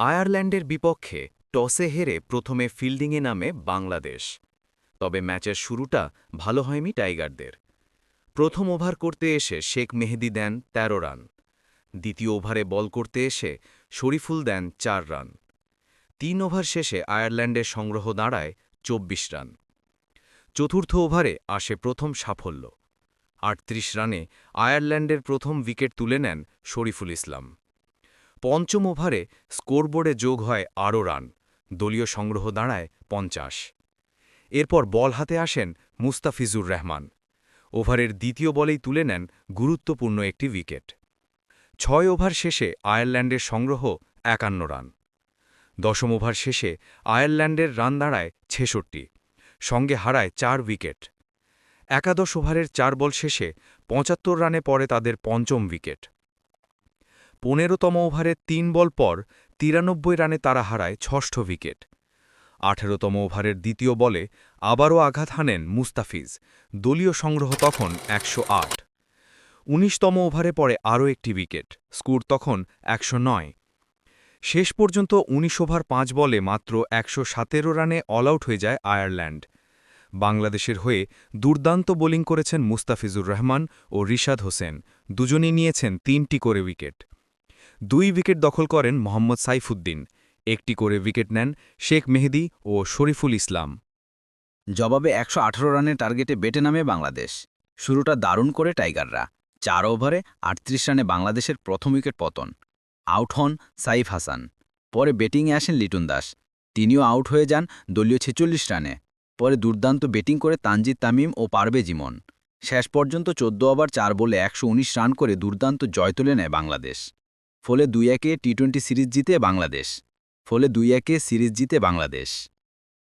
আয়ারল্যান্ডের বিপক্ষে টসে হেরে প্রথমে ফিল্ডিংয়ে নামে বাংলাদেশ। তবে ম্যাচের শুরুটা ভালো হয়নি টাইগারদের। প্রথম ওভার করতে এসে শেখ মেহেদি দেন ১৩ রান। দ্বিতীয় ওভারে বল করতে এসে শরীফুল দেন চার রান। তিন ওভার শেষে আয়ারল্যান্ডের সংগ্রহ দাঁড়ায় ২৪ রান। চতুর্থ ওভারে আসে প্রথম সাফল্য। আটত্রিশ রানে আয়ারল্যান্ডের প্রথম উইকেট তুলে নেন শরীফুল ইসলাম। পঞ্চম ওভারে স্কোরবোর্ডে যোগ হয় আরও রান। দলীয় সংগ্রহ দাঁড়ায় পঞ্চাশ। এরপর বল হাতে আসেন মুস্তাফিজুর রহমান। ওভারের দ্বিতীয় বলেই তুলে নেন গুরুত্বপূর্ণ একটি উইকেট। ছয় ওভার শেষে আয়ারল্যান্ডের সংগ্রহ একান্ন রান। দশম ওভার শেষে আয়ারল্যান্ডের রান দাঁড়ায় ছেষট্টি, সঙ্গে হারায় চার উইকেট। একাদশ ওভারের চার বল শেষে পঁচাত্তর রানে পড়ে তাদের পঞ্চম উইকেট। পনেরোতম ওভারের তিন বল পর তিরানব্বই রানে তারা হারায় ষষ্ঠ উইকেট। আঠেরোতম ওভারের দ্বিতীয় বলে আবারও আঘাত হানেন মুস্তাফিজ, দলীয় সংগ্রহ তখন একশো আট। উনিশতম ওভারে পড়ে আরও একটি উইকেট, স্কোর তখন একশো নয়। শেষ পর্যন্ত উনিশ ওভার পাঁচ বলে মাত্র একশো সতেরো রানে অল আউট হয়ে যায় আয়ারল্যান্ড। বাংলাদেশের হয়ে দুর্দান্ত বোলিং করেছেন মুস্তাফিজুর রহমান ও রিশাদ হোসেন, দুজনেই নিয়েছেন তিনটি করে উইকেট। দুই উইকেট দখল করেন মোহাম্মদ সাইফুদ্দিন। একটি করে উইকেট নেন শেখ মেহেদি ও শরীফুল ইসলাম। জবাবে একশো আঠারো রানের টার্গেটে বেটে নামে বাংলাদেশ। শুরুটা দারুণ করে টাইগাররা। চার ওভারে আটত্রিশ রানে বাংলাদেশের প্রথম উইকেট পতন। আউট হন সাইফ হাসান। পরে ব্যাটিংয়ে আসেন লিটন দাস। তিনিও আউট হয়ে যান দলীয় ছেচল্লিশ রানে। পরে দুর্দান্ত ব্যাটিং করে তানজিদ তামিম ও পারবে জিমন শেষ পর্যন্ত চোদ্দ ওভার চার বলে একশো উনিশ রান করে দুর্দান্ত জয় তুলে নেয় বাংলাদেশ। ফলে দুই একে টি টোয়েন্টি সিরিজ জিতে বাংলাদেশ। ফলে দুই একে সিরিজ জিতে বাংলাদেশ।